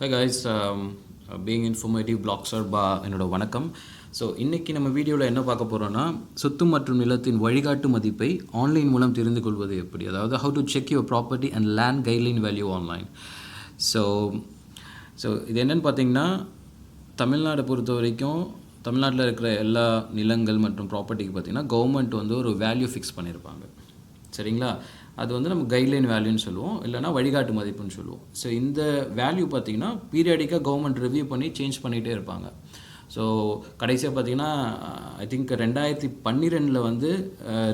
Hi guys being informative blogger பா என்னோட வணக்கம். ஸோ இன்றைக்கி நம்ம வீடியோவில் என்ன பார்க்க போகிறோன்னா சொத்து மற்றும் நிலத்தின் வழிகாட்டு மதிப்பை ஆன்லைன் மூலம் தெரிந்து கொள்வது எப்படி? அதாவது how to check your property and land guideline value online so so இது என்னென்னு பார்த்தீங்கன்னா தமிழ்நாடை பொறுத்த வரைக்கும் தமிழ்நாட்டில் இருக்கிற எல்லா நிலங்கள் மற்றும் ப்ராப்பர்ட்டிக்கு பார்த்தீங்கன்னா கவர்மெண்ட் வந்து ஒரு வேல்யூ ஃபிக்ஸ் பண்ணியிருப்பாங்க. சரிங்களா? அது வந்து நம்ம கைட்லைன் வேல்யூன்னு சொல்லுவோம். இல்லைனா வழிகாட்டு மதிப்புன்னு சொல்லுவோம். ஸோ இந்த வேல்யூ பார்த்தீங்கன்னா பீரியடிக்காக கவர்மெண்ட் ரிவ்யூ பண்ணி சேஞ்ச் பண்ணிகிட்டே இருப்பாங்க. ஸோ கடைசியாக பார்த்தீங்கன்னா ஐ திங்க் ரெண்டாயிரத்தி பன்னிரெண்டில் வந்து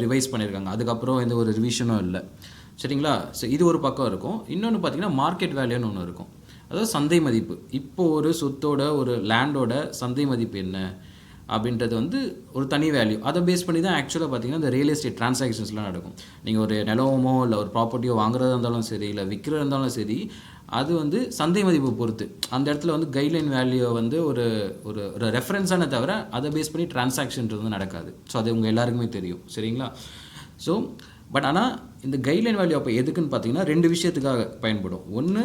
ரிவைஸ் பண்ணியிருக்காங்க. அதுக்கப்புறம் எந்த ஒரு ரிவிஷனும் இல்லை. சரிங்களா? ஸோ இது ஒரு பக்கம் இருக்கும். இன்னொன்று பார்த்தீங்கன்னா மார்க்கெட் வேல்யூன்னு ஒன்று இருக்கும். அதாவது சந்தை மதிப்பு. இப்போ ஒரு சொத்தோட ஒரு லேண்டோட சந்தை மதிப்பு என்ன? அப்படின்றது வந்து ஒரு தனி வேல்யூ அதை பேஸ் பண்ணி தான் ஆக்சுவலாக பார்த்தீங்கன்னா இந்த ரியல் எஸ்டேட் ட்ரான்சாக்ஷன்ஸ்லாம் நடக்கும். நீங்கள் ஒரு நிலமோ இல்லை ஒரு ப்ராப்பர்ட்டியோ வாங்குறதா இருந்தாலும் சரி இல்லை விற்கிறதா இருந்தாலும் சரி அது வந்து சந்தை மதிப்பு பொறுத்து. அந்த இடத்துல வந்து கைட்லைன் வேல்யூவை வந்து ஒரு ஒரு ஒரு ரெஃபரன்ஸான தவிர அதை பேஸ் பண்ணி டிரான்சாக்ஷன்றது வந்து நடக்காது. ஸோ அது உங்கள் எல்லாருக்குமே தெரியும். சரிங்களா? ஸோ பட் ஆனால் இந்த கைட்லைன் வேல்யூ அப்போ எதுக்குன்னு பார்த்தீங்கன்னா ரெண்டு விஷயத்துக்காக பயன்படும். ஒன்று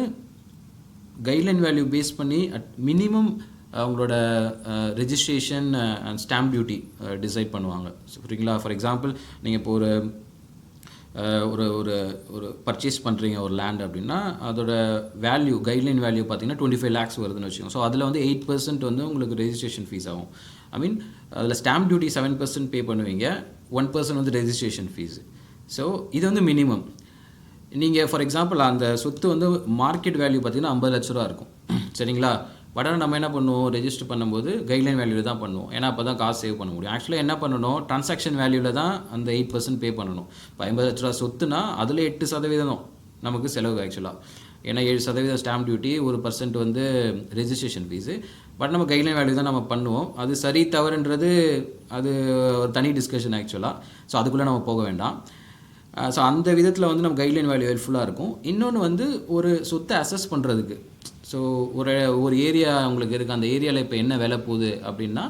கைட்லைன் வேல்யூ பேஸ் பண்ணி அட் மினிமம் அவங்களோட registration and stamp duty decide பண்ணுவாங்க. சரிங்களா ஃபார் எக்ஸாம்பிள் நீங்கள் இப்போ ஒரு ஒரு ஒரு ஒரு பர்ச்சேஸ் பண்ணுறீங்க ஒரு லேண்ட் அப்படின்னா அதோட வேல்யூ கைட்லைன் வேல்யூ பார்த்தீங்கன்னா டுவெண்ட்டி ஃபைவ் லேக்ஸ் வருதுன்னு வச்சுக்கோங்க. ஸோ அதில் வந்து எயிட் பர்சன்ட் வந்து உங்களுக்கு ரெஜிஸ்ட்ரேஷன் ஃபீஸ் ஆகும். ஐ மீன் அதில் stamp duty seven percent pay பண்ணுவீங்க ஒன் பர்சன்ட் வந்து ரெஜிஸ்ட்ரேஷன் ஃபீஸ் ஸோ இது வந்து மினிமம் நீங்கள் ஃபார் எக்ஸாம்பிள் அந்த சொத்து வந்து மார்க்கெட் வேல்யூ பார்த்தீங்கன்னா ஐம்பது லட்ச ரூபா இருக்கும். சரிங்களா? பட் ஆனால் நம்ம என்ன பண்ணுவோம்? ரெஜிஸ்டர் பண்ணும்போது கைட்லைன் வேல்யூவில் தான் பண்ணுவோம். ஏன்னா அப்போ தான் காசு சேவ் பண்ண முடியும். ஆக்சுவலாக என்ன பண்ணணும்? ட்ரான்சாக்ஷன் வேல்யூவில் தான் அந்த எயிட் பர்சன்ட் பே பண்ணணும். இப்போ ஐம்பது லட்ச ரூபா சொத்துனா அதில் எட்டு சதவீதம் நமக்கு செலவு ஆக்சுவலாக ஏன்னா ஏழு சதவீதம் ஸ்டாம்ப் டியூட்டி ஒரு பர்சன்ட் வந்து ரெஜிஸ்ட்ரேஷன் ஃபீஸு பட் நம்ம கைட்லைன் வேல்யூ தான் நம்ம பண்ணுவோம். அது சரி தவறுன்றது அது ஒரு தனி டிஸ்கஷன் ஆக்சுவலாக ஸோ அதுக்குள்ளே நம்ம போக வேண்டாம். ஸோ அந்த விதத்தில் வந்து நம்ம கைட்லைன் வேல்யூ ஹெல்ப்ஃபுல்லாக இருக்கும். இன்னொன்று வந்து ஒரு சொத்தை அசஸ் பண்ணுறதுக்கு ஸோ ஒரு ஒரு ஏரியா உங்களுக்கு இருக்குது அந்த ஏரியாவில் இப்போ என்ன விலை போகுது அப்படின்னா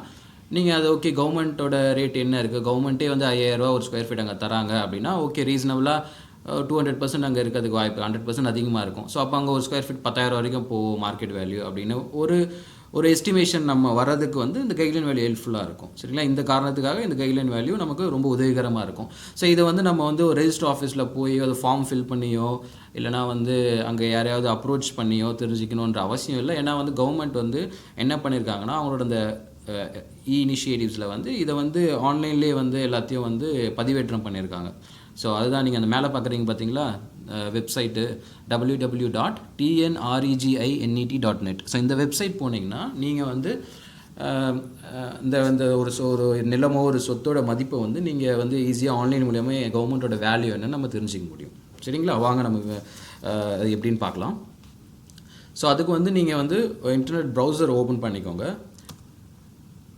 நீங்கள் அது ஓகே கவர்மெண்ட்டோட ரேட் என்ன இருக்குது கவர்மெண்ட்டே வந்து ஐயாயிரரூவா ஒரு ஸ்கொயர் ஃபீட் அங்கே தராங்க அப்படின்னா ஓகே ரீசனபுளாக டூ ஹண்ட்ரட் பர்சன்ட் அங்கே இருக்கிறதுக்கு வாய்ப்பு ஹண்ட்ரட் பர்சன்ட் அதிகமாக இருக்கும். ஸோ அப்போ அங்கே ஒரு ஸ்கொயர் ஃபீட் பத்தாயிரம் வரைக்கும் போகும் மார்க்கெட் வேல்யூ அப்படின்னு. ஒரு ஒரு எஸ்டிமேஷன் நம்ம வர்றதுக்கு வந்து இந்த கைட்லைன் வேல்யூ ஹெல்ப்ஃபுல்லாக இருக்கும். சரிங்களா? இந்த காரணத்துக்காக இந்த கைட்லைன் வேல்யூ நமக்கு ரொம்ப உதவிகரமாக இருக்கும். ஸோ இதை வந்து நம்ம வந்து ஒரு ரெஜிஸ்டர் ஆஃபீஸில் போய் அது ஃபார்ம் ஃபில் பண்ணியோ இல்லைனா வந்து அங்கே யாரையாவது அப்ரோச் பண்ணியோ தெரிஞ்சுக்கணுன்ற அவசியம் இல்லை. ஏன்னா வந்து கவர்மெண்ட் வந்து என்ன பண்ணியிருக்காங்கன்னா அவங்களோட அந்த இ இனிஷியேட்டிவ்ஸில் வந்து இதை வந்து ஆன்லைன்லேயே வந்து எல்லாத்தையும் வந்து பதிவேற்றம் பண்ணியிருக்காங்க ஸோ அதுதான் நீங்கள் அந்த மேலே பார்க்குறீங்க பார்த்தீங்களா website W W dot TNREGINET dot net so இந்த வெப்சைட் போனீங்கன்னா நீங்கள் வந்து இந்த இந்த ஒரு சொ ஒரு நிலமோ ஒரு சொத்தோட மதிப்பை வந்து நீங்கள் வந்து ஈஸியாக ஆன்லைன் மூலியமாக கவர்மெண்ட்டோட வேல்யூ என்னன்னு நம்ம தெரிஞ்சிக்க முடியும். சரிங்களா? வாங்க நம்ம அது எப்படின்னு பார்க்கலாம். ஸோ அதுக்கு வந்து நீங்கள் வந்து இன்டர்நெட் ப்ரௌசர் ஓப்பன் பண்ணிக்கோங்க.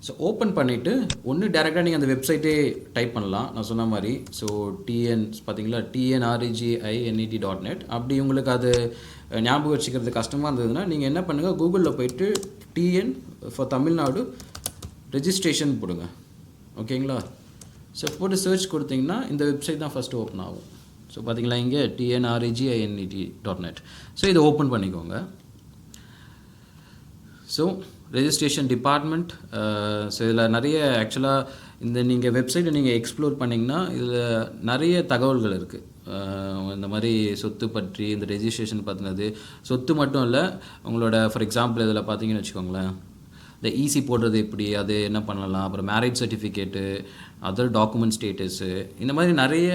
ஸோ ஓப்பன் பண்ணிவிட்டு ஒன்று டேரெக்டாக நீங்கள் அந்த வெப்சைட்டே டைப் பண்ணலாம். நான் சொன்ன மாதிரி ஸோ டிஎன் பார்த்தீங்களா டிஎன்ஆர்இஜிஐஎன்இடி டாட் நெட் அப்படி உங்களுக்கு அது ஞாபகம் வச்சுக்கிறது கஷ்டமாக இருந்ததுன்னா நீங்கள் என்ன பண்ணுங்கள் கூகுளில் போயிட்டு டிஎன் ஃபார் தமிழ்நாடு ரெஜிஸ்ட்ரேஷன் போடுங்க. ஓகேங்களா? ஸோ போட்டு சர்ச் கொடுத்தீங்கன்னா இந்த வெப்சைட் தான் ஃபஸ்ட்டு ஓப்பன் ஆகும். ஸோ பார்த்தீங்களா இங்கே டிஎன்ஆர்இஜிஐஎன்இடி டாட் நெட் ஸோ இதை ஓப்பன் பண்ணிக்கோங்க. ஸோ ரெஜிஸ்ட்ரேஷன் டிபார்ட்மெண்ட் ஸோ இதில் நிறைய ஆக்சுவலாக இந்த நீங்கள் வெப்சைட்டை நீங்கள் எக்ஸ்ப்ளோர் பண்ணிங்கன்னா இதில் நிறைய தகவல்கள் இருக்குது uh, இந்த மாதிரி சொத்து பற்றி இந்த ரெஜிஸ்ட்ரேஷன் பார்த்தினது சொத்து மட்டும் இல்லை உங்களோட ஃபார் எக்ஸாம்பிள் இதில் பார்த்தீங்கன்னு வச்சுக்கோங்களேன். இந்த ஈசி போடுறது எப்படி அது என்ன பண்ணலாம் அப்புறம் marriage certificate other document status இந்த மாதிரி நிறைய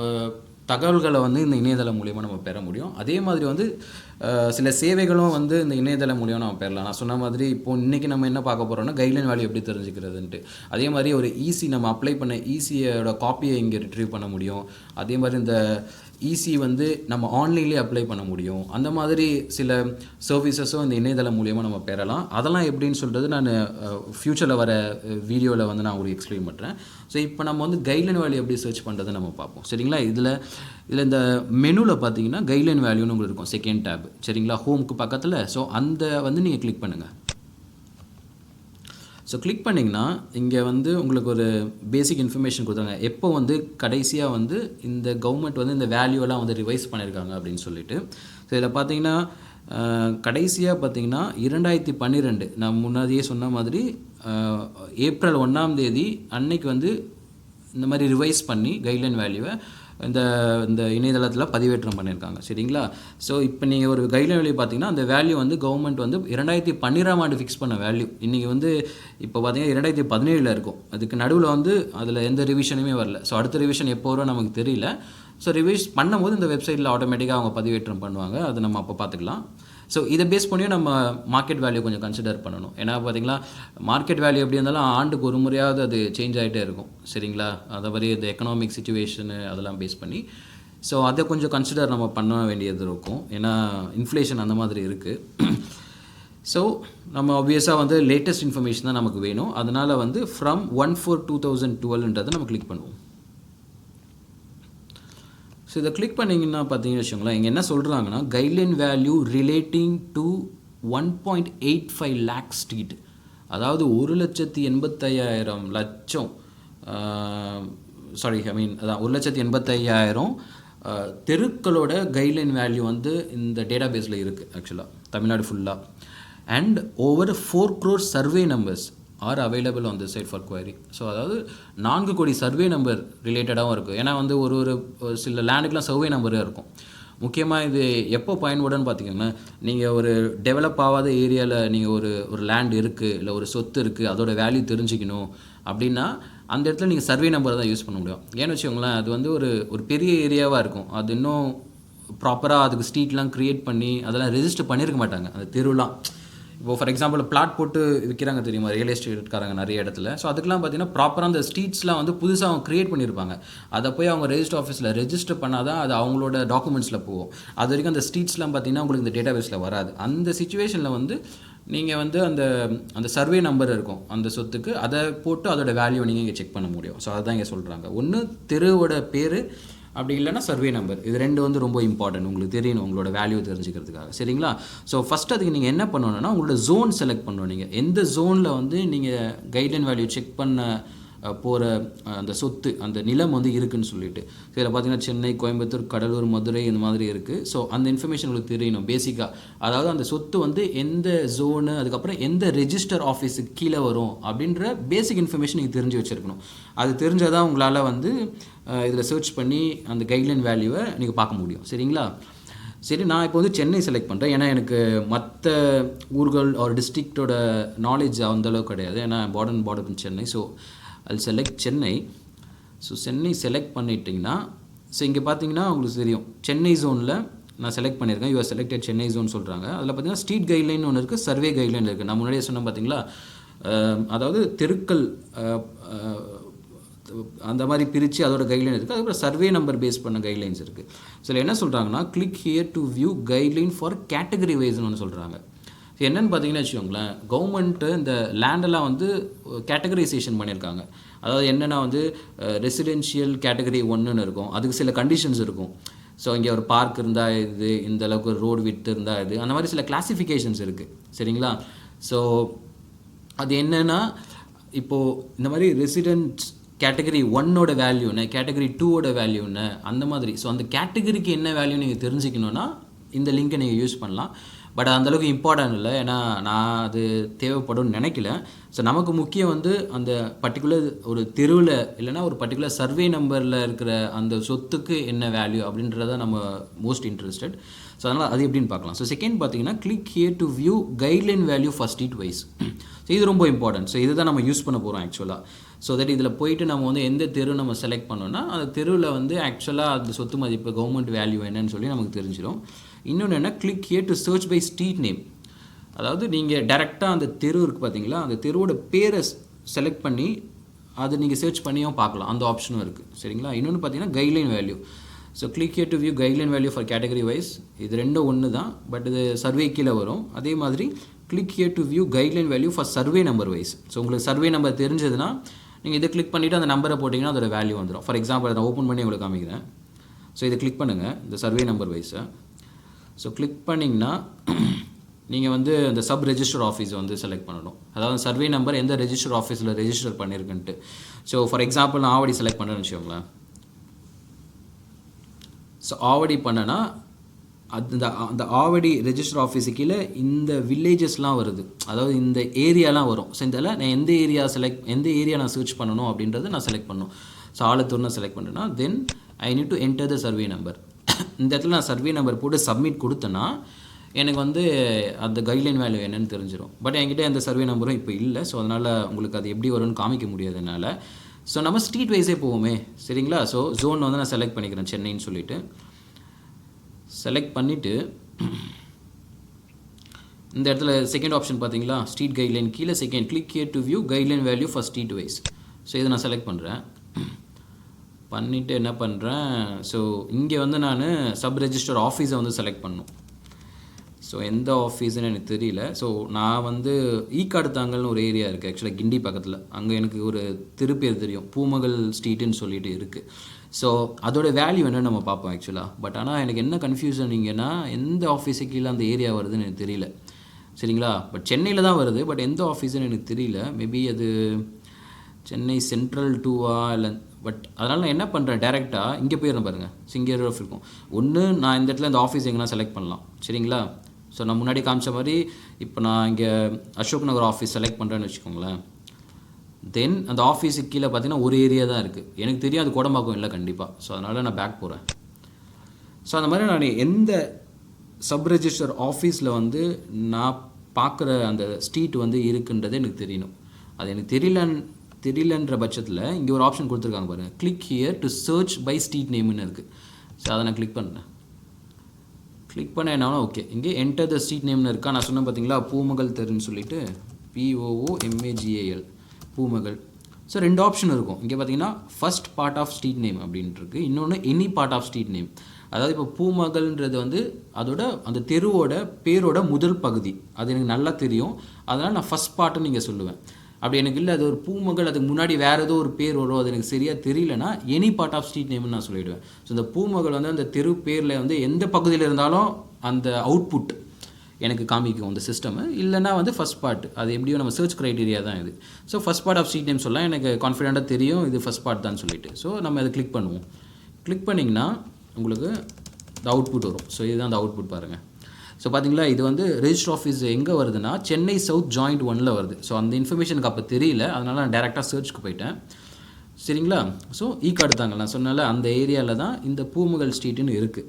uh, தகவல்களை வந்து இந்த இணையதளம் மூலிமா நம்ம பெற முடியும். அதே மாதிரி வந்து சில சேவைகளும் வந்து இந்த இணையதளம் மூலியம் நம்ம பெறலாம். நான் சொன்ன மாதிரி இப்போ இன்றைக்கி நம்ம என்ன பார்க்க போகிறோம்னா கைட்லைன் வேல்யூ எப்படி தெரிஞ்சுக்கிறதுன்ட்டு. அதே மாதிரி ஒரு ஈஸி நம்ம அப்ளை பண்ண ஈஸியோட காப்பியை இங்கே ரிட்ரீவ் பண்ண முடியும். அதே மாதிரி இந்த ஈஸி வந்து நம்ம ஆன்லைன்லேயே அப்ளை பண்ண முடியும். அந்த மாதிரி சில சர்வீசஸும் இந்த இணையதளம் மூலியமாக நம்ம பெறலாம். அதெல்லாம் எப்படின்னு சொல்கிறது நான் ஃப்யூச்சரில் வர வீடியோவில் வந்து நான் உங்களுக்கு எக்ஸ்பிளைன் பண்ணுறேன் ஸோ இப்போ நம்ம வந்து கைட்லைன் வேல்யூ எப்படி சர்ச் பண்ணுறதை நம்ம பார்ப்போம். சரிங்களா? இதில் இதில் இந்த மெனுவில் பார்த்தீங்கன்னா கைட்லைன் வேல்யூன்னு உங்களுக்கு இருக்கும். செகண்ட் டேப் சரிங்களா? ஹோம்க்கு பக்கத்தில். ஸோ அந்த வந்து நீங்கள் கிளிக் பண்ணுங்கள் ஸோ கிளிக் பண்ணிங்கன்னா இங்கே வந்து உங்களுக்கு ஒரு பேசிக் இன்ஃபர்மேஷன் கொடுத்தாங்க எப்போ வந்து கடைசியாக வந்து இந்த கவர்மெண்ட் வந்து இந்த வேல்யூலாம் வந்து ரிவைஸ் பண்ணியிருக்காங்க அப்படின்னு சொல்லிட்டு. ஸோ இதில் பார்த்தீங்கன்னா கடைசியாக பார்த்தீங்கன்னா இரண்டாயிரத்தி பன்னிரெண்டு. நான் முன்னாடியே சொன்ன மாதிரி ஏப்ரல் ஒன்றாம் தேதி அன்னைக்கு வந்து இந்த மாதிரி ரிவைஸ் பண்ணி கைட்லைன் வேல்யூவை இந்த இந்த இணையதளத்தில் பதிவேற்றம் பண்ணியிருக்காங்க சரிங்களா? ஸோ இப்போ நீங்கள் ஒரு கைட்லைன் வேல்யூ பார்த்தீங்கன்னா அந்த வேல்யூ வந்து கவர்மெண்ட் வந்து இரண்டாயிரத்தி பன்னிரெண்டாம் ஆண்டு ஃபிக்ஸ் பண்ண வேல்யூ இன்றைக்கி வந்து இப்போ பார்த்தீங்கன்னா இரண்டாயிரத்தி பதினேழில் இருக்கும். அதுக்கு நடுவில் வந்து அதில் எந்த ரிவிஷனுமே வரல. ஸோ அடுத்த ரிவிஷன் எப்போ வரும் நமக்கு தெரியல. ஸோ ரிவைஸ் பண்ணும்போது இந்த வெப்சைட்டில் ஆட்டோமேட்டிக்காக அவங்க பதிவேற்றம் பண்ணுவாங்க. அதை நம்ம அப்போ பார்த்துக்கலாம் ஸோ இதை பேஸ் பண்ணியும் நம்ம மார்க்கெட் வேல்யூ கொஞ்சம் கன்சிடர் பண்ணணும். ஏன்னா பார்த்தீங்களா மார்க்கெட் வேல்யூ எப்படி இருந்தாலும் ஆண்டுக்கு ஒரு முறையாவது அது சேஞ்ச் ஆகிட்டே இருக்கும். சரிங்களா? அதை மாதிரி இந்த எக்கனாமிக் சுச்சுவேஷனு அதெல்லாம் பேஸ் பண்ணி. ஸோ அதை கொஞ்சம் கன்சிடர் நம்ம பண்ண வேண்டியது இருக்கும். ஏன்னா இன்ஃப்ளேஷன் அந்த மாதிரி இருக்குது ஸோ நம்ம ஆப்வியஸாக வந்து லேட்டஸ்ட் இன்ஃபர்மேஷன் தான் நமக்கு வேணும். அதனால் வந்து from one four two thousand டுவெல்ன்றதை நம்ம கிளிக் பண்ணுவோம். ஸோ இதை கிளிக் பண்ணிங்கன்னா பார்த்தீங்கன்னு வச்சுக்கோங்களேன் இங்கே என்ன சொல்கிறாங்கன்னா guideline value relating to one point eight five lakh street அதாவது ஒரு லட்சத்தி எண்பத்தையாயிரம் லட்சம் சாரி ஐ மீன் அதான் ஒரு லட்சத்தி எண்பத்தையாயிரம் தெருக்களோட கைட்லைன் வேல்யூ வந்து இந்த டேட்டா பேஸில் இருக்குது ஆக்சுவலாக தமிழ்நாடு ஃபுல்லாக and over four crore survey numbers are available on the site for query so அதாவது நான்கு கோடி சர்வே நம்பர் ரிலேட்டடாகவும் இருக்குது ஏன்னா வந்து ஒரு ஒரு ஒரு சில லேண்டுக்கெலாம் சர்வே நம்பரே இருக்கும். முக்கியமாக இது எப்போ பயன்படுன்னு பார்த்தீங்கன்னா நீங்கள் ஒரு டெவலப் ஆகாத ஏரியாவில் நீங்கள் ஒரு ஒரு லேண்ட் இருக்குது இல்லை ஒரு சொத்து இருக்குது அதோட வேல்யூ தெரிஞ்சுக்கணும் அப்படின்னா அந்த இடத்துல நீங்கள் சர்வே நம்பரை தான் யூஸ் பண்ண முடியும். ஏன்னு வச்சுக்கோங்களேன் அது வந்து ஒரு ஒரு பெரிய ஏரியாவாக இருக்கும். அது இன்னும் ப்ராப்பராக அதுக்கு ஸ்ட்ரீட்லாம் க்ரியேட் பண்ணி அதெல்லாம் ரெஜிஸ்டர் பண்ணியிருக்க மாட்டாங்க. அந்த தெருலாம் இப்போ ஃபார் எக்ஸாம்பிள் பிளாட் போட்டு விற்கிறாங்க தெரியுமா? ரியல் எஸ்டேட்காரங்க நிறைய இடத்துல. ஸோ அதுக்கெலாம் பார்த்தீங்கன்னா ப்ராப்பராக அந்த ஸ்ட்ரீட்ஸ்லாம் வந்து புதுசாக அவங்க க்ரியேட் பண்ணியிருப்பாங்க. அதை போய் அவங்க ரெஜிஸ்டர் ஆஃபீஸில் ரெஜிஸ்டர் பண்ணால் தான் அது அவங்களோட டாக்குமெண்ட்ஸில் போகும். அது வரைக்கும் அந்த ஸ்ட்ரீட்ஸ்லாம் பார்த்தீங்கன்னா உங்களுக்கு இந்த டேட்டாபேஸில் வராது. அந்த சுச்சுவேஷனில் வந்து நீங்கள் வந்து அந்த அந்த சர்வே நம்பர் இருக்கும் அந்த சொத்துக்கு. அதை போட்டு அதோட வேல்யூ நீங்கள் இங்கே செக் பண்ண முடியும். ஸோ அதுதான் இங்கே சொல்கிறாங்க ஒன்று தெருவோட பேர் அப்படி இல்லைன்னா சர்வே நம்பர் இது ரெண்டு வந்து ரொம்ப இம்பார்ட்டன்ட் உங்களுக்கு தெரியணும் உங்களோட வேல்யூ தெரிஞ்சுக்கிறதுக்காக. சரிங்களா? ஸோ ஃபஸ்ட் அதுக்கு நீங்கள் என்ன பண்ணணும்னா உங்களோட ஜோன் செலக்ட் பண்ணணும். நீங்கள் எந்த ஜோனில் வந்து நீங்கள் கைட்லைன் வேல்யூ செக் பண்ண போகிற அந்த சொத்து அந்த நிலம் வந்து இருக்குன்னு சொல்லிட்டு. இதில் பார்த்தீங்கன்னா சென்னை கோயம்புத்தூர் கடலூர் மதுரை இந்த மாதிரி இருக்குது ஸோ அந்த இன்ஃபர்மேஷன் உங்களுக்கு தெரியணும் பேசிக்காக அதாவது அந்த சொத்து வந்து எந்த ஜோனு அதுக்கப்புறம் எந்த ரெஜிஸ்டர் ஆஃபீஸுக்கு கீழே வரும் அப்படின்ற பேசிக் இன்ஃபர்மேஷன் நீங்கள் தெரிஞ்சு வச்சுருக்கணும். அது தெரிஞ்சால் தான் உங்களால் வந்து இதில் சர்ச் பண்ணி அந்த கைட்லைன் வேல்யூவை நீங்கள் பார்க்க முடியும். சரிங்களா? சரி நான் இப்போ வந்து சென்னை செலக்ட் பண்ணுறேன் ஏன்னா எனக்கு மற்ற ஊர்கள் ஒரு டிஸ்ட்ரிக்டோட நாலேஜ் அந்தளவுக்கு கிடையாது. ஏன்னா பார்டர் பார்டர் சென்னை. ஸோ அது select Chennai so Chennai select பண்ணிட்டீங்கன்னா ஸோ இங்கே பார்த்தீங்கன்னா உங்களுக்கு தெரியும். சென்னை ஜோனில் நான் செலக்ட் பண்ணியிருக்கேன். யூஆர் செலக்டட் சென்னை ஜோன் சொல்கிறாங்க அதில் பார்த்தீங்கன்னா ஸ்ட்ரீட் கைட்லைன் ஒன்று இருக்குது சர்வே கைட்லைன் இருக்குது நான் முன்னாடியே சொன்னேன் பார்த்தீங்களா அதாவது தெருக்கள் அந்த மாதிரி பிரித்து அதோட கைட்லைன் இருக்குது அதுக்கப்புறம் சர்வே நம்பர் பேஸ் பண்ண கைட்லைன்ஸ் இருக்குது சில என்ன சொல்கிறாங்கன்னா click here to view guideline for category வைஸ்னு ஒன்று சொல்கிறாங்க என்னென்னு பார்த்தீங்கன்னா வச்சுக்கோங்களேன் கவர்மெண்ட்டு இந்த லேண்டெல்லாம் வந்து கேட்டகரைசேஷன் பண்ணியிருக்காங்க. அதாவது என்னென்னா வந்து ரெசிடென்ஷியல் கேட்டகரி ஒன்றுன்னு இருக்கும். அதுக்கு சில கண்டிஷன்ஸ் இருக்கும். ஸோ இங்கே ஒரு பார்க் இருந்தால் இது இந்த அளவுக்கு ஒரு ரோடு விட்டு இருந்தால் இது அந்த மாதிரி சில கிளாசிஃபிகேஷன்ஸ் இருக்குது சரிங்களா? ஸோ அது என்னென்னா இப்போது இந்த மாதிரி ரெசிடென்ட் கேட்டகரி ஒன்னோட வேல்யூ என்ன கேட்டகரி டூவோட வேல்யூ என்ன அந்த மாதிரி. ஸோ அந்த கேட்டகரிக்கு என்ன வேல்யூ நீங்கள் தெரிஞ்சுக்கணுன்னா இந்த லிங்கை நீங்கள் யூஸ் பண்ணலாம். பட் அந்தளவுக்கு இம்பார்ட்டன்ட் இல்லை. ஏன்னா நான் அது தேவைப்படும்னு நினைக்கல. ஸோ நமக்கு முக்கியம் வந்து அந்த பர்டிகுலர் ஒரு தெருவில் இல்லைன்னா ஒரு பர்டிகுலர் சர்வே நம்பரில் இருக்கிற அந்த சொத்துக்கு என்ன வேல்யூ அப்படின்றத நம்ம மோஸ்ட் இன்ட்ரெஸ்டட் ஸோ அதனால் அது எப்படின்னு பார்க்கலாம். ஸோ செகண்ட் பார்த்தீங்கன்னா click here to view guideline value first it wise so இது ரொம்ப இம்பார்ட்டன்ட் ஸோ இதுதான் நம்ம யூஸ் பண்ண போகிறோம் ஆக்சுவலாக ஸோ தட் இதில் போயிட்டு நம்ம வந்து எந்த தெரு நம்ம செலக்ட் பண்ணோன்னா அந்த தெருவில் வந்து ஆக்சுவலாக அந்த சொத்து மதிப்பு கவர்மெண்ட் வேல்யூ என்னன்னு சொல்லி நமக்கு தெரிஞ்சிடும் இன்னொன்று என்ன? Click here to search by street name அதாவது நீங்கள் டேரெக்டாக அந்த தெரு இருக்குது பார்த்தீங்களா அந்த தெருவோட பேரை செலக்ட் பண்ணி அதை நீங்கள் சர்ச் பண்ணியும் பார்க்கலாம். அந்த ஆப்ஷனும் இருக்குது சரிங்களா? இன்னொன்று பார்த்தீங்கன்னா guideline value so click here to view guideline value for category wise இது ரெண்டும் ஒன்று தான் பட் இது சர்வே கீழே வரும். அதே மாதிரி click here to view guideline value for survey number wise so உங்களுக்கு சர்வே நம்பர் தெரிஞ்சதுன்னா நீங்கள் இதை கிளிக் பண்ணிவிட்டு அந்த நம்பரை போட்டிங்கன்னா அதோட வேல்யூ வந்துடும் ஃபார் எக்ஸாம்பிள் நான் ஓப்பன் பண்ணி உங்களுக்கு காமிக்கிறேன். ஸோ இதை கிளிக் பண்ணுங்கள் இந்த சர்வே நம்பர் வைஸை ஸோ கிளிக் பண்ணிங்கன்னா நீங்கள் வந்து அந்த சப் ரெஜிஸ்டர் ஆஃபீஸ் வந்து செலக்ட் பண்ணணும். அதாவது சர்வே நம்பர் எந்த ரெஜிஸ்டர் ஆஃபீஸில் ரெஜிஸ்டர் பண்ணியிருக்குன்ட்டு ஸோ ஃபார் எக்ஸாம்பிள் நான் ஆவடி செலக்ட் பண்ணுறேன்னு வச்சுக்கோங்களேன். ஸோ ஆவடி பண்ணனா அந்த அந்த ஆவடி ரெஜிஸ்டர் ஆஃபீஸு கீழே இந்த வில்லேஜஸ்லாம் வருது. அதாவது இந்த ஏரியாலாம் வரும். ஸோ இதில் நான் எந்த ஏரியா செலக்ட் எந்த ஏரியா நான் சர்ச் பண்ணணும் அப்படின்றத நான் செலக்ட் பண்ணணும் ஸோ ஆலத்தூர் நான் செலக்ட் பண்ணுறேன்னா then I need to enter the survey number இந்த இடத்துல நான் சர்வே நம்பர் போட்டு சப்மிட் கொடுத்தேன்னா எனக்கு வந்து அந்த கைட்லைன் வேல்யூ என்னன்னு தெரிஞ்சிடும் பட் என்கிட்ட அந்த சர்வே நம்பரும் இப்போ இல்லை. ஸோ அதனால் உங்களுக்கு அது எப்படி வரும்னு காமிக்க முடியாது என்னால். ஸோ நம்ம ஸ்ட்ரீட் வைஸே போவோமே. சரிங்களா? ஸோ ஜோன் வந்து நான் செலக்ட் பண்ணிக்கிறேன் சென்னைன்னு சொல்லிட்டு. செலக்ட் பண்ணிவிட்டு இந்த இடத்துல செகண்ட் ஆப்ஷன் பார்த்தீங்களா? ஸ்ட்ரீட் கைட்லைன் கீழே second click here to view guideline value for street wise so இதை நான் செலக்ட் பண்ணுறேன் பண்ணிவிட்டு என்ன பண்ணுறேன் ஸோ இங்கே வந்து நான் சப் ரெஜிஸ்டர் ஆஃபீஸை வந்து செலக்ட் பண்ணும். ஸோ எந்த ஆஃபீஸ்னு எனக்கு தெரியல. ஸோ நான் வந்து ஈக்காடு தாங்கல்னு ஒரு ஏரியா இருக்குது ஆக்சுவலாக கிண்டி பக்கத்தில். அங்கே எனக்கு ஒரு திருப்பேர் தெரியும். பூமகள் ஸ்ட்ரீட்டுன்னு சொல்லிட்டு இருக்குது ஸோ அதோட வேல்யூ என்னன்னு நம்ம பார்ப்போம் ஆக்சுவலாக பட் ஆனால் எனக்கு என்ன கன்ஃபியூஷன் இங்கேன்னா எந்த ஆஃபீஸுக்கு கீழே அந்த ஏரியா வருதுன்னு எனக்கு தெரியல. சரிங்களா? பட் சென்னையில் தான் வருது. பட் எந்த ஆஃபீஸுன்னு எனக்கு தெரியல. மேபி அது சென்னை சென்ட்ரல் டூவா இல்லை பட் அதனால் நான் என்ன பண்ணுறேன் டேரெக்டாக இங்கே போயிடுறேன் பாருங்கள் சிங்கர் ஆஃப் இருக்கும். ஒன்று நான் இந்த இடத்துல இந்த ஆஃபீஸ் எங்கன்னா செலக்ட் பண்ணலாம். சரிங்களா? ஸோ நான் முன்னாடி காமிச்ச மாதிரி இப்போ நான் இங்கே அசோக் நகர் ஆஃபீஸ் செலக்ட் பண்ணுறேன்னு வச்சுக்கோங்களேன். தென் அந்த ஆஃபீஸுக்கு கீழே பார்த்தீங்கன்னா ஒரு ஏரியா தான் இருக்குது எனக்கு தெரியும் அது கோடம்பாக்கம் இல்லை கண்டிப்பாக ஸோ அதனால் நான் பேக் போகிறேன் ஸோ அந்த மாதிரி நான் எந்த சப் ரெஜிஸ்டர் ஆஃபீஸில் வந்து நான் பார்க்குற அந்த ஸ்ட்ரீட் வந்து இருக்குன்றது எனக்கு தெரியணும். அது எனக்கு தெரியலன்னு தெரியலன்ற பட்சத்தில் இங்கே ஒரு ஆப்ஷன் கொடுத்துருக்காங்க பாருங்கள் click here to search by street நேம்னு இருக்குது ஸோ அதை நான் கிளிக் பண்ணேன் கிளிக் பண்ண என்ன ஓகே இங்கே என்டர் த ஸ்ட்ரீட் நேம்னு இருக்கா? நான் சொன்னேன் பார்த்தீங்களா பூமகள் தெருன்னு சொல்லிட்டு. பிஓஓ எம்ஏஜிஏஎல் பூமகள். ஸோ ரெண்டு ஆப்ஷன் இருக்கும். இங்கே பார்த்தீங்கன்னா first part of street name அப்படின்ட்டு இன்னொன்று any part of street name அதாவது இப்போ பூமகள்ன்றது வந்து அதோட அந்த தெருவோட பேரோட முதல் பகுதி. அது எனக்கு நல்லா தெரியும். அதனால் நான் ஃபர்ஸ்ட் பார்ட்டுன்னு நீங்கள் சொல்லுவேன். அப்படி எனக்கு இல்லை அது ஒரு பூமகள் அதுக்கு முன்னாடி வேறு ஏதோ ஒரு பேர் வரும் அது எனக்கு சரியாக தெரியலனா எனி பார்ட் ஆஃப் ஸ்ட்ரீட் நேம்னு நான் சொல்லிவிடுவேன் ஸோ இந்த பூமகள் வந்து அந்த தெரு பேரில் வந்து எந்த பகுதியில் இருந்தாலும் அந்த அவுட்புட் எனக்கு காமிக்கும் அந்த சிஸ்டம் இல்லைனா வந்து ஃபஸ்ட் பார்ட் அது எப்படியும் நம்ம சர்ச் க்ரைட்டீரியா தான் இது. So first part of street name சொல்லலாம் எனக்கு கான்ஃபிடென்ட்டாக தெரியும் இது ஃபஸ்ட் பார்ட் தான் சொல்லிட்டு. ஸோ நம்ம அதை கிளிக் பண்ணுவோம். கிளிக் பண்ணிங்கன்னா உங்களுக்கு இந்த அவுட்புட் வரும். ஸோ இதுதான் அந்த அவுட்புட் பாருங்கள் ஸோ பார்த்தீங்களா இது வந்து ரெஜிஸ்டர் ஆஃபீஸ் எங்கே வருதுன்னா சென்னை சவுத் ஜாயிண்ட் ஒனில் வருது. ஸோ அந்த இன்ஃபர்மேஷனுக்கு அப்போ தெரியல. அதனால் நான் டேரெக்டாக சர்ச்சுக்கு போயிட்டேன். சரிங்களா? ஸோ ஈ கார்டு தாங்க. நான் சொன்னால அந்த ஏரியாவில் தான் இந்த பூமுகல் ஸ்ட்ரீட்டுன்னு இருக்குது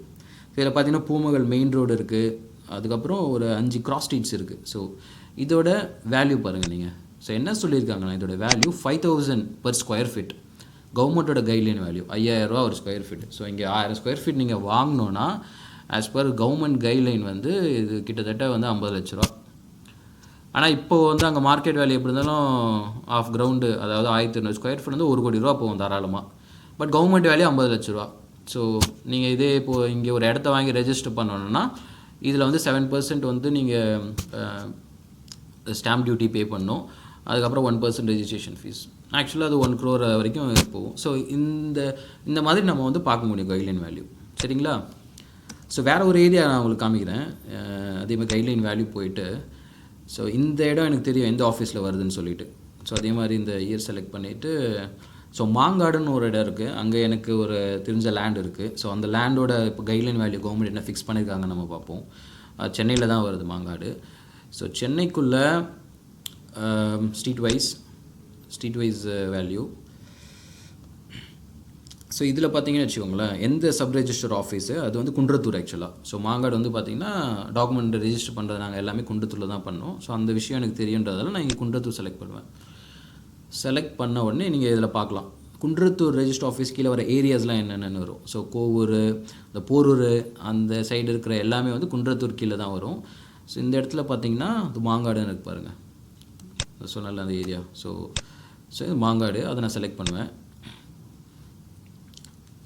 இதில் பார்த்தீங்கன்னா பூமுகல் மெயின் ரோடு இருக்குது அதுக்கப்புறம் ஒரு அஞ்சு கிராஸ் ஸ்ட்ரீட்ஸ் இருக்குது ஸோ இதோட வேல்யூ பாருங்கள் நீங்கள் ஸோ என்ன சொல்லியிருக்காங்கன்னா இதோட value five thousand per square feet கவர்மெண்ட்டோட கைட்லைன் வேல்யூ ஐயாயிரரூவா ஒரு ஸ்கொயர் ஃபீட் ஸோ இங்கே ஆயிரம் ஸ்கொயர் ஃபீட் நீங்கள் வாங்கினோன்னா ஆஸ் பர் கவர்மெண்ட் கைட்லைன் வந்து இது கிட்டத்தட்ட வந்து ஐம்பது லட்ச ரூபா. ஆனால் இப்போது வந்து அங்கே மார்க்கெட் வேல்யூ எப்படி இருந்தாலும் ஆஃப் கிரவுண்டு அதாவது ஆயிரத்தி இரநூறு ஸ்கொயர் ஃபீட் வந்து ஒரு கோடி ரூபா போகும் தாராளமாக பட் கவர்மெண்ட் வேல்யூ ஐம்பது லட்ச ரூபா. ஸோ நீங்கள் இதே இப்போது இங்கே ஒரு இடத்த வாங்கி ரெஜிஸ்டர் பண்ணணும்னா இதில் வந்து செவன் பர்சன்ட் வந்து நீங்கள் ஸ்டாம்ப் டியூட்டி பே பண்ணணும் அதுக்கப்புறம் ஒன் பர்சன்ட் ரெஜிஸ்ட்ரேஷன் ஃபீஸ் ஆக்சுவலாக அது ஒன் க்ரோர் வரைக்கும் போகும். ஸோ இந்த இந்த மாதிரி நம்ம வந்து பார்க்க முடியும் கைட்லைன் வேல்யூ சரிங்களா? ஸோ வேறு ஒரு ஏரியா நான் உங்களுக்கு காமிக்கிறேன். அதே மாதிரி கைட்லைன் வேல்யூ போயிட்டு ஸோ இந்த இடம் எனக்கு தெரியும் எந்த ஆஃபீஸில் வருதுன்னு சொல்லிட்டு. ஸோ அதே மாதிரி இந்த இயர் செலக்ட் பண்ணிவிட்டு ஸோ மாங்காடுன்னு ஒரு இடம் இருக்குது அங்கே எனக்கு ஒரு தெரிஞ்ச லேண்ட் இருக்குது ஸோ அந்த லேண்டோட இப்போ கைட்லைன் வேல்யூ கவர்மெண்ட் என்ன ஃபிக்ஸ் பண்ணியிருக்காங்க நம்ம பார்ப்போம். சென்னையில் தான் வருது Mangadu. So சென்னைக்குள்ளே street wise street wise value so இதில் பார்த்தீங்கன்னு வச்சுக்கோங்களேன் எந்த சப் ரெஜிஸ்டர் ஆஃபீஸு அது வந்து குன்றத்தூர் ஆக்சுவலாக ஸோ மாங்காடு வந்து பார்த்தீங்கன்னா டாக்குமெண்ட் ரெஜிஸ்டர் பண்ணுறது நாங்கள் எல்லாமே குன்றத்தூரில் தான் பண்ணோம். ஸோ அந்த விஷயம் எனக்கு தெரியுன்றதால நான் இங்கே குன்றத்தூர் செலக்ட் பண்ணுவேன். செலக்ட் பண்ண உடனே நீங்கள் இதில் பார்க்கலாம் குன்றத்தூர் ரெஜிஸ்டர் ஆஃபீஸ் கீழே வர ஏரியாஸ்லாம் என்னென்னு வரும். ஸோ கோவூர் இந்த போரூர் அந்த சைடு இருக்கிற எல்லாமே வந்து குன்றத்தூர் கீழே தான் வரும். ஸோ இந்த இடத்துல பார்த்தீங்கன்னா அது மாங்காடுன்னு இருக்கு பாருங்கள் நல்ல அந்த ஏரியா ஸோ ஸோ இது மாங்காடு அதை நான் செலக்ட் பண்ணுவேன்.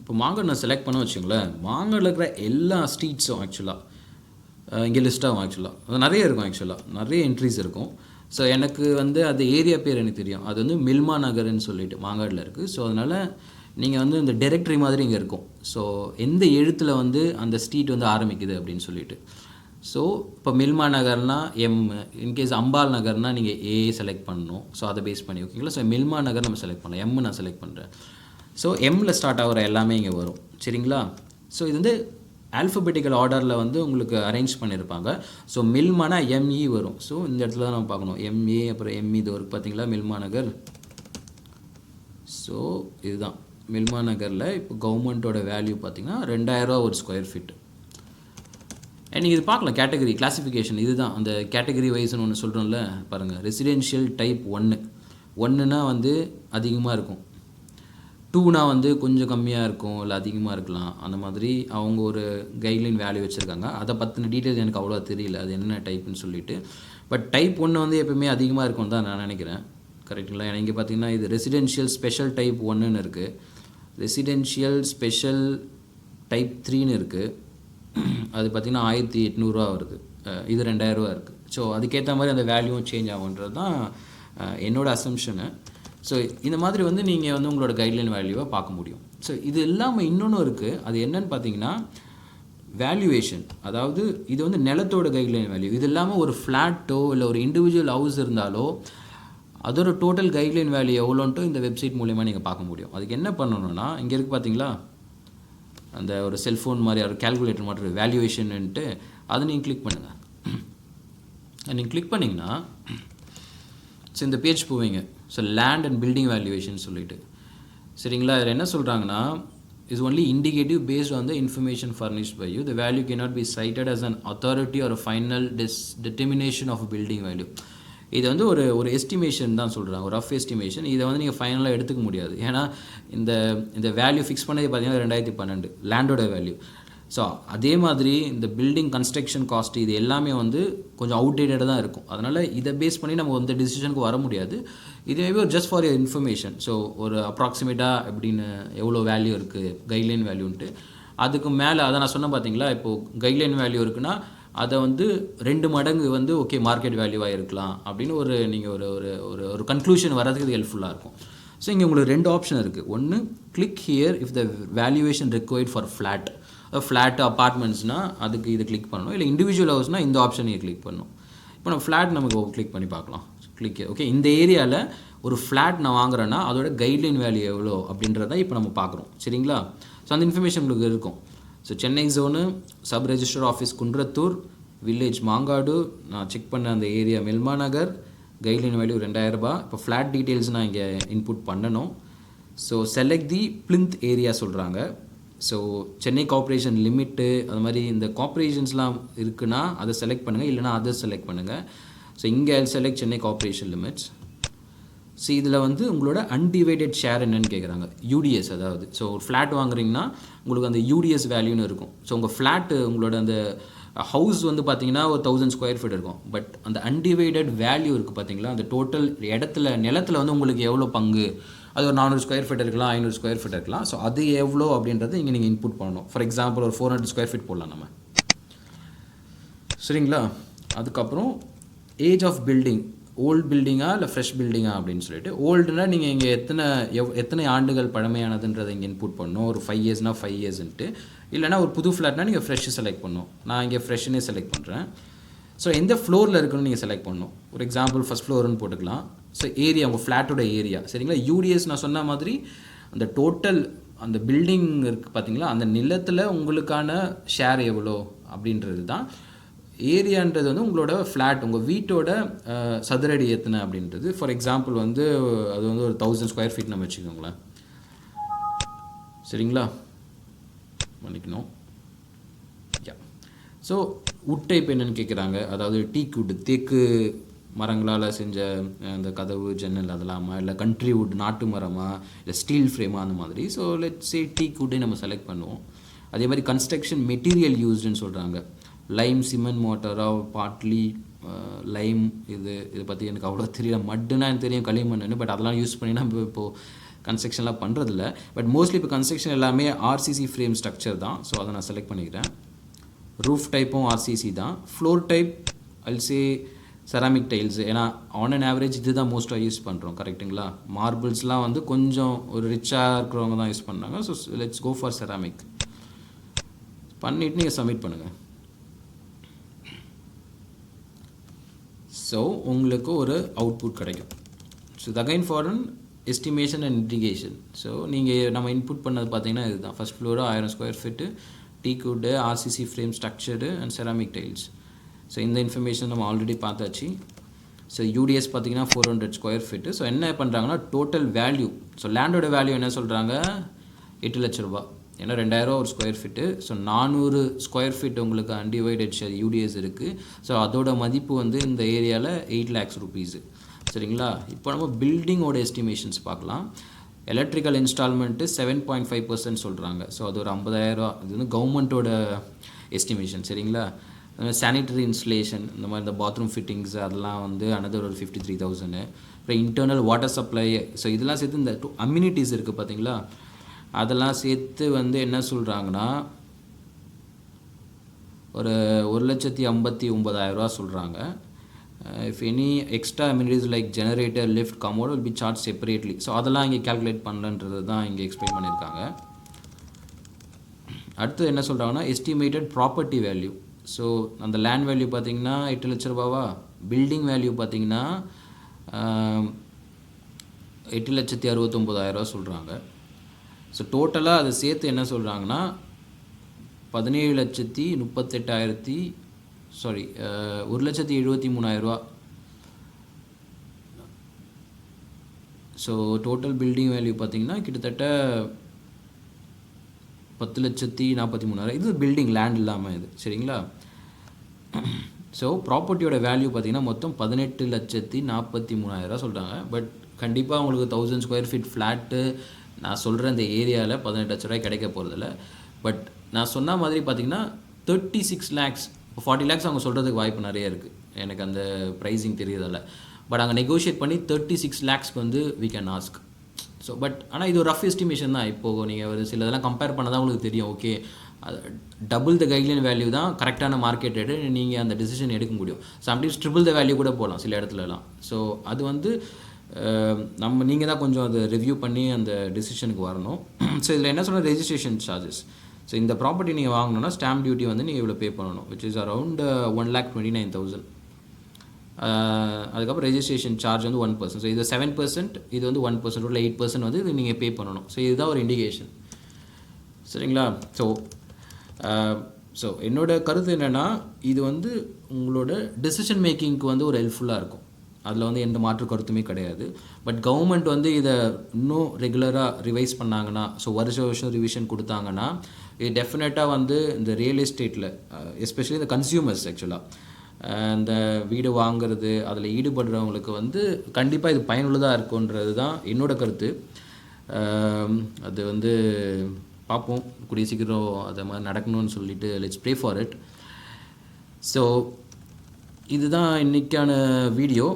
இப்போ மாங்காடு நான் செலக்ட் பண்ண வச்சுங்களேன் மாங்காடில் இருக்கிற எல்லா ஸ்ட்ரீட்ஸும் ஆக்சுவலாக இங்கே லிஸ்ட்டாகும் ஆக்சுவலாக நிறைய இருக்கும் ஆக்சுவலாக நிறைய என்ட்ரிஸ் இருக்கும். ஸோ எனக்கு வந்து அது ஏரியா பேர் எனக்கு தெரியும். அது வந்து மில்மா நகர்னு சொல்லிட்டு மாங்காடில் இருக்குது ஸோ அதனால் நீங்கள் வந்து இந்த டைரக்டரி மாதிரி இங்கே இருக்கும். ஸோ எந்த எழுத்தில் வந்து அந்த ஸ்ட்ரீட் வந்து ஆரம்பிக்குது அப்படின்னு சொல்லிட்டு. ஸோ இப்போ மில்மா நகர்னால் எம் இன்கேஸ் அம்பாள் நகர்னால் நீங்கள் ஏ செலக்ட் பண்ணணும். ஸோ அதை பேஸ் பண்ணி ஓகேங்களா ஸோ மில்மா நகர் நம்ம செலக்ட் பண்ணலாம். எம் நான் செலக்ட் பண்ணுறேன் ஸோ எம்மில் ஸ்டார்ட் ஆகிற எல்லாமே இங்கே வரும். சரிங்களா? ஸோ இது வந்து ஆல்ஃபபெட்டிக்கல் ஆர்டரில் வந்து உங்களுக்கு அரேஞ்ச் பண்ணியிருப்பாங்க ஸோ மில்மானா எம்இ வரும். ஸோ இந்த இடத்துல தான் நம்ம பார்க்கணும். எம்ஏ அப்புறம் எம்இ இது வரும். பார்த்தீங்களா? மில்மா நகர். ஸோ இதுதான். மில்மா நகரில் இப்போ கவர்மெண்ட்டோட வேல்யூ பார்த்தீங்கன்னா ரெண்டாயிரரூவா ஒரு ஸ்கொயர் ஃபீட் நீங்கள் இது பார்க்கலாம். கேட்டகரி கிளாஸிஃபிகேஷன் இதுதான். அந்த கேட்டகரி வைஸ்னு ஒன்று சொல்கிறோம்ல பாருங்கள் ரெசிடென்ஷியல் டைப் ஒன்று ஒன்றுனா வந்து அதிகமாக இருக்கும். டூனா வந்து கொஞ்சம் கம்மியாக இருக்கும் இல்லை அதிகமாக இருக்கலாம். அந்த மாதிரி அவங்க ஒரு கைட்லைன் வேல்யூ வச்சுருக்காங்க. அதை பற்றின டீட்டெயில்ஸ் எனக்கு அவ்வளோ தெரியல. அது என்ன டைப்னு சொல்லிட்டு. பட் டைப் ஒன்று வந்து எப்பவுமே அதிகமாக இருக்கும்னு தான் நான் நினைக்கிறேன். கரெக்டுங்களா ஏன்னா இங்கே பார்த்தீங்கன்னா இது ரெசிடென்ஷியல் ஸ்பெஷல் டைப் ஒன்றுன்னு இருக்குது ரெசிடென்ஷியல் ஸ்பெஷல் டைப் த்ரீன்னு இருக்குது அது பார்த்திங்கன்னா ஆயிரத்தி எட்நூறுரூவா வருது. இது ரெண்டாயிரரூவா இருக்குது ஸோ அதுக்கேற்ற மாதிரி அந்த வேல்யூவும் சேஞ்ச் ஆகுன்றது தான் என்னோடய அசம்ஷனு ஸோ இந்த மாதிரி வந்து நீங்கள் வந்து உங்களோட கைட்லைன் வேல்யூவை பார்க்க முடியும். ஸோ இது இல்லாமல் இன்னொன்று இருக்குது அது என்னன்னு பார்த்தீங்கன்னா வேல்யூவேஷன் அதாவது இது வந்து நிலத்தோட கைட்லைன் வேல்யூ இது இல்லாமல் ஒரு ஃப்ளாட்டோ இல்லை ஒரு இண்டிவிஜுவல் ஹவுஸ் இருந்தாலோ அதோட டோட்டல் கைட்லைன் வேல்யூ எவ்வளோன்ட்டு இந்த வெப்சைட் மூலயமா நீங்கள் பார்க்க முடியும். அதுக்கு என்ன பண்ணணும்னா இங்கே இருக்குது பார்த்தீங்களா? அந்த ஒரு செல்ஃபோன் மாதிரி ஒரு கேல்குலேட்டர் மாதிரி வேல்யூவேஷன்ட்டு அதை நீங்கள் கிளிக் பண்ணுங்கள் நீங்கள் கிளிக் பண்ணிங்கன்னா ஸோ இந்த பேஜ் போவீங்க. So land and building valuation சொல்லிட்டு. சரிங்களா? இதில் என்ன சொல்கிறாங்கன்னா is only indicative based on the information furnish by you the value can not be cited as an authority a final dis determination of building value இது வந்து ஒரு ஒரு estimation தான் சொல்கிறாங்க ஒரு ரஃப் எஸ்டிமேஷன் இதை வந்து நீங்கள் ஃபைனலாக எடுத்துக்க முடியாது. ஏன்னா இந்த இந்த வேல்யூ ஃபிக்ஸ் பண்ணது பார்த்தீங்கன்னா ரெண்டாயிரத்தி பன்னெண்டு. லேண்டோட வேல்யூ ஸோ அதே மாதிரி இந்த பில்டிங் கன்ஸ்ட்ரக்ஷன் காஸ்ட் இது எல்லாமே வந்து கொஞ்சம் அவுடேட்டடாக தான் இருக்கும். அதனால் இதை பேஸ் பண்ணி நம்ம வந்து டிசிஷனுக்கு வர முடியாது. இது மேபி ஒரு just for your information so ஒரு அப்ராக்சிமேட்டாக எப்படின்னு எவ்வளோ வேல்யூ இருக்குது கைட்லைன் வேல்யூன்ட்டு அதுக்கு மேலே அதை நான் சொன்னேன் பார்த்தீங்களா இப்போது கைட்லைன் வேல்யூ இருக்குன்னா அதை வந்து ரெண்டு மடங்கு வந்து ஓகே மார்க்கெட் வேல்யூவாக இருக்கலாம். அப்படின்னு ஒரு நீங்கள் ஒரு ஒரு ஒரு ஒரு கன்க்ளூஷன் வர்றதுக்கு இது ஹெல்ப்ஃபுல்லாக இருக்கும். ஸோ இங்கே உங்களுக்கு ரெண்டு ஆப்ஷன் இருக்குது ஒன்று click here if the valuation required for flat flat அப்பார்ட்மெண்ட்ஸ்னால் அதுக்கு இது கிளிக் பண்ணணும். இல்லை இண்டிவிஜுவல் ஹவுஸ்னால் இந்த ஆப்ஷன் நீங்கள் கிளிக் பண்ணணும். இப்போ நம்ம ஃப்ளாட் நமக்கு கிளிக் பண்ணி பார்க்கலாம். கிளிக் ஓகே இந்த ஏரியாவில் ஒரு ஃப்ளாட் நான் வாங்குறேன்னா அதோட கைட்லைன் வேல்யூ எவ்வளோ அப்படின்றத இப்போ நம்ம பார்க்குறோம். சரிங்களா? ஸோ அந்த இன்ஃபர்மேஷன் உங்களுக்கு இருக்கும். So Chennai zone sub register office Kundrathur village Mangadu நான் செக் பண்ண அந்த area Melma Nagar guideline value ரெண்டாயிரரூபா இப்போ ஃப்ளாட் டீட்டெயில்ஸ் நான் இங்கே இன்புட் பண்ணணும். So select the plinth area சொல்கிறாங்க ஸோ சென்னை கார்பரேஷன் லிமிட்டு அது மாதிரி இந்த கார்பரேஷன்ஸ்லாம் இருக்குன்னா அதை செலக்ட் பண்ணுங்கள் இல்லைனா அதை செலக்ட் பண்ணுங்கள் ஸோ இங்கே select Chennai corporation limits so இதில் வந்து உங்களோட அன்டிவைடட் ஷேர் என்னன்னு கேட்குறாங்க யூடிஎஸ் அதாவது. ஸோ ஒரு ஃப்ளாட் வாங்குறீங்கன்னா உங்களுக்கு அந்த யூடிஎஸ் வேல்யூன்னு இருக்கும். ஸோ உங்கள் ஃப்ளாட்டு உங்களோட அந்த ஹவுஸ் வந்து பார்த்தீங்கன்னா ஒரு தௌசண்ட் ஸ்கொயர் ஃபீட் இருக்கும். பட் அந்த அன்டிவைடட் வேல்யூ இருக்குது பார்த்தீங்களா அந்த டோட்டல் இடத்துல நிலத்தில் வந்து உங்களுக்கு எவ்வளோ பங்கு? அது ஒரு நானூறு ஸ்கொயர் ஃபீட் இருக்கலாம் ஐநூறு ஸ்கொயர் ஃபீட் இருக்கலாம். ஸோ அது எவ்வளோ அப்படின்றது இங்கே நீங்கள் இன்புட் பண்ணணும். ஃபார் எக்ஸாம்பிள் ஒரு ஃபோர் ஹண்ட்ரட் ஸ்கொயர் ஃபீட் போடலாம் நம்ம. சரிங்களா? அதுக்கப்புறம் ஏஜ் ஆஃப் பில்டிங் ஓல்ட் பில்டிங்கா இல்லை ஃப்ரெஷ் பில்டிங்கா அப்படின்னு சொல்லிட்டு ஓல்டுனா நீங்கள் இங்கே எத்தனை எவ் எத்தனை ஆண்டுகள் பழமையானதுன்றதை இங்கே இன்புட் பண்ணணும். ஒரு ஃபைவ் இயர்ஸ்னால் ஃபைவ் இயர்ஸ்ன்ட்டு இல்லைனா ஒரு புது ஃப்ளாட்னா நீங்கள் ஃப்ரெஷ்ஷு செலக்ட் பண்ணணும். நான் இங்கே ஃப்ரெஷ்ஷுனே செலக்ட் பண்ணுறேன் ஸோ எந்த ஃப்ளோரில் இருக்குன்னு நீங்கள் செலக்ட் பண்ணணும். ஒரு எக்ஸாம்பிள் ஃபஸ்ட் ஃப்ளோர்னு போட்டுக்கலாம். ஸோ ஏரியா உங்கள் ஃப்ளாட்டோட ஏரியா சரிங்களா? யூடிஎஸ் நான் சொன்ன மாதிரி அந்த டோட்டல் அந்த பில்டிங் இருக்குது பார்த்தீங்களா அந்த நிலத்தில் உங்களுக்கான ஷேர் எவ்வளோ அப்படின்றது தான். ஏரியான்றது வந்து உங்களோட ஃப்ளாட் உங்கள் வீட்டோட சதுரடி எத்தனை அப்படின்றது. ஃபார் எக்ஸாம்பிள் வந்து அது வந்து ஒரு தௌசண்ட் ஸ்கொயர் ஃபீட் நம்ம வச்சுக்கோங்களேன். சரிங்களா? மன்னிக்கணும் யா ஸோ உட் டைப் என்னன்னு கேட்குறாங்க அதாவது டீக் குட் தேக்கு மரங்களால் செஞ்ச அந்த கதவு ஜன்னல் அதெல்லாமா? இல்லை கண்ட்ரி வுட் நாட்டு மரமா? இல்லை ஸ்டீல் ஃப்ரேமா அந்த மாதிரி. ஸோ லெட் சே டீக் வுட்டே நம்ம செலக்ட் பண்ணுவோம். அதே மாதிரி கன்ஸ்ட்ரக்ஷன் மெட்டீரியல் யூஸ்டுன்னு சொல்கிறாங்க லைம் சிமெண்ட் மோட்டராக பாட்லி லைம் இது இதை பற்றி எனக்கு அவ்வளோ தெரியல. மட்டுன்னா எனக்கு தெரியும் களிமண்ணுன்னு பட் அதெல்லாம் யூஸ் பண்ணி நம்ம இப்போது கன்ஸ்ட்ரக்ஷன்லாம் பண்ணுறதில்ல பட் மோஸ்ட்லி இப்போ கன்ஸ்ட்ரக்ஷன் எல்லாமே ஆர்சிசி ஃப்ரேம் ஸ்ட்ரக்சர் தான். ஸோ அதை நான் செலக்ட் பண்ணிக்கிறேன். ரூஃப் டைப்பும் ஆர்சிசி தான். Floor type also ceramic tiles ஏன்னா ஆன் அண்ட் ஆவரேஜ் இது தான் மோஸ்ட்டாக யூஸ் பண்ணுறோம் கரெக்ட்டுங்களா மார்பிள்ஸ்லாம் வந்து கொஞ்சம் ஒரு ரிச்சாக இருக்கிறவங்க தான் யூஸ் பண்ணாங்க so let's go for ceramic பண்ணிவிட்டு நீங்கள் சப்மிட் பண்ணுங்கள் ஸோ உங்களுக்கு ஒரு அவுட்புட் கிடைக்கும். So again for an estimation and indication so நீங்கள் நம்ம இன்புட் பண்ணது பார்த்தீங்கன்னா இதுதான். ஃபஸ்ட் ஃப்ளோரு ஆயிரம் ஸ்கொயர் ஃபிட்டு டீ good RCC frame structure and ceramic tiles so இந்த இன்ஃபர்மேஷன் நம்ம ஆல்ரெடி பார்த்தாச்சு. ஸோ யூடிஎஸ் பார்த்தீங்கன்னா four hundred square feet so என்ன பண்ணுறாங்கன்னா டோட்டல் வேல்யூ ஸோ லேண்டோட வேல்யூ என்ன சொல்கிறாங்க எட்டு லட்ச ரூபா ஏன்னா ரெண்டாயிரம் ஒரு ஸ்கொயர் ஃபீட்டு ஸோ நானூறு ஸ்கொயர் ஃபீட் உங்களுக்கு அன்டிவைடட் ஷேர் யூடிஎஸ் இருக்குது ஸோ அதோட மதிப்பு வந்து இந்த ஏரியாவில் எயிட் லேக்ஸ் ருபீஸு சரிங்களா? இப்போ நம்ம பில்டிங்கோட எஸ்டிமேஷன்ஸ் பார்க்கலாம். Electrical installment seven point five percent சொல்கிறாங்க ஸோ அது ஒரு ஐம்பதாயிரரூவா இது வந்து கவர்மெண்ட்டோட எஸ்டிமேஷன் சரிங்களா? சானிட்டரி இன்ஸ்டலேஷன் இந்த மாதிரி இந்த பாத்ரூம் ஃபிட்டிங்ஸ் அதெல்லாம் வந்து அனதர் ஒரு ஃபிஃப்டி த்ரீ தௌசண்ட் அப்புறம் இன்டர்னல் வாட்டர் சப்ளை ஸோ இதெல்லாம் சேர்த்து இந்த அம்யூனிட்டிஸ் இருக்குது பார்த்தீங்களா? அதெல்லாம் சேர்த்து வந்து என்ன சொல்கிறாங்கன்னா ஒரு ஒரு லட்சத்தி ஐம்பத்தி ஒம்பதாயிரரூவா சொல்கிறாங்க if any extra amenities like generator lift commode will be charge separately so அதெல்லாம் இங்கே கால்குலேட் பண்ணலன்றது தான் இங்கே எக்ஸ்பிளைன் பண்ணியிருக்காங்க. அடுத்து என்ன சொல்கிறாங்கன்னா எஸ்டிமேட்டட் ப்ராப்பர்ட்டி வேல்யூ ஸோ அந்த லேண்ட் வேல்யூ பார்த்தீங்கன்னா எட்டு லட்ச ரூபாவா? பில்டிங் வேல்யூ பார்த்தீங்கன்னா எட்டு லட்சத்தி அறுபத்தொம்போதாயிரரூவா சொல்கிறாங்க ஸோ டோட்டலாக அதை சேர்த்து என்ன சொல்கிறாங்கன்னா பதினேழு லட்சத்தி முப்பத்தெட்டாயிரத்தி சாரி ஒரு லட்சத்தி எழுபத்தி மூணாயிரரூவா ஸோ டோட்டல் பில்டிங் வேல்யூ பார்த்தீங்கன்னா கிட்டத்தட்ட பத்து லட்சத்தி நாற்பத்தி மூணாயிரம் இது பில்டிங் லேண்ட் இல்லாமல் இது சரிங்களா? ஸோ ப்ராப்பர்ட்டியோட வேல்யூ பார்த்தீங்கன்னா மொத்தம் பதினெட்டு லட்சத்தி நாற்பத்தி மூணாயிரரூவா சொல்கிறாங்க பட் கண்டிப்பாக உங்களுக்கு தௌசண்ட் ஸ்கொயர் ஃபீட் ஃப்ளாட்டு நான் சொல்கிற அந்த ஏரியாவில் பதினெட்டு லட்ச ரூபாய் கிடைக்க போகிறதில்ல பட் நான் சொன்ன மாதிரி பார்த்தீங்கன்னா தேர்ட்டி சிக்ஸ் லேக்ஸ் இப்போ ஃபார்ட்டி லேக்ஸ் அவங்க சொல்கிறதுக்கு வாய்ப்பு நிறைய இருக்குது எனக்கு அந்த ப்ரைஸிங் தெரியறதில்ல பட் அங்கே நெகோஷியேட் பண்ணி தேர்ட்டி சிக்ஸ் லேக்ஸ்க்கு வந்து we can ask so but ஆனால் இது ஒரு ரஃப் எஸ்டிமேஷன் தான். இப்போது நீங்கள் ஒரு சில இதெல்லாம் கம்பேர் பண்ண தான் உங்களுக்கு தெரியும். ஓகே அது டபுள் த கைட்லைன் வேல்யூ தான் கரெக்டான மார்க்கெட் ரேட்டு நீங்கள் அந்த டிசிஷன் எடுக்க முடியும். சம்டைம்ஸ் ட்ரிபிள் த வேல்யூ கூட போகலாம் சில இடத்துலலாம். ஸோ அது வந்து நம்ம நீங்கள் தான் கொஞ்சம் அதை ரிவ்யூ பண்ணி அந்த டிசிஷனுக்கு வரணும். ஸோ இதில் என்ன சொல்கிற ரெஜிஸ்ட்ரேஷன் சார்ஜஸ் ஸோ இந்த ப்ராப்பர்ட்டி நீங்கள் வாங்கணும்னா ஸ்டாம்ப் டியூட்டி வந்து நீங்கள் இவ்வளோ பே பண்ணணும் which is around one lakh twenty nine thousand அதுக்கப்புறம் ரெஜிஸ்ட்ரேஷன் சார்ஜ் வந்து ஒன் பர்சன்ட் ஸோ இது செவன் பர்சன்ட் இது வந்து ஒன் பர்சன்ட் உள்ள எயிட் பர்சன்ட் வந்து இது நீங்கள் பே பண்ணணும். ஸோ இதுதான் ஒரு இண்டிகேஷன் சரிங்களா? ஸோ ஸோ என்னோடய கருத்து என்னென்னா இது வந்து உங்களோட டெசிஷன் மேக்கிங்க்கு வந்து ஒரு ஹெல்ப்ஃபுல்லாக இருக்கும். அதில் வந்து எந்த மாற்று கருத்துமே கிடையாது. பட் கவர்மெண்ட் வந்து இதை இன்னும் ரெகுலராக ரிவைஸ் பண்ணாங்கன்னா ஸோ வருஷ வருஷம் ரிவிஷன் கொடுத்தாங்கன்னா இது டெஃபினட்டாக வந்து இந்த ரியல் எஸ்டேட்டில் எஸ்பெஷலி இந்த கன்சியூமர்ஸ் ஆக்சுவலாக இந்த வீடு வாங்குறது அதில் ஈடுபடுறவங்களுக்கு வந்து கண்டிப்பாக இது பயனுள்ளதாக இருக்குன்றது தான் என்னோட கருத்து. அது வந்து பார்ப்போம். கூடிய சீக்கிரம் அதை மாதிரி நடக்கணும்னு சொல்லிட்டு let's pray for it so இதுதான் இன்றைக்கான வீடியோ.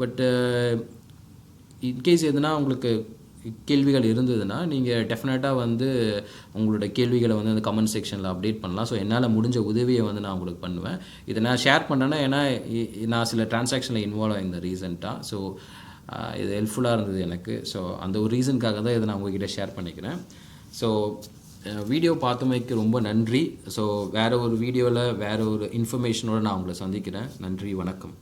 பட்டு இன்கேஸ் uh, எதுனா உங்களுக்கு கேள்விகள் இருந்ததுன்னா நீங்கள் டெஃபினட்டாக வந்து உங்களோட கேள்விகளை வந்து அந்த கமெண்ட் செக்ஷனில் அப்டேட் பண்ணலாம். ஸோ என்னால் முடிஞ்ச உதவியை வந்து நான் உங்களுக்கு பண்ணுவேன். இதை நான் ஷேர் பண்ணேன்னா ஏன்னா இ- நான் சில டிரான்சாக்ஷனில் இன்வால்வ் ஆயிருந்தேன் ரீசெண்டாக ஸோ இது ஹெல்ப்ஃபுல்லாக இருந்தது எனக்கு. ஸோ அந்த ஒரு ரீசனுக்காக தான் இதை நான் உங்ககிட்ட ஷேர் பண்ணிக்கிறேன். ஸோ வீடியோ பார்த்தமைக்கு ரொம்ப நன்றி. ஸோ வேறு ஒரு வீடியோவில் வேறு ஒரு இன்ஃபர்மேஷனோடு நான் உங்களை சந்திக்கிறேன். நன்றி வணக்கம்.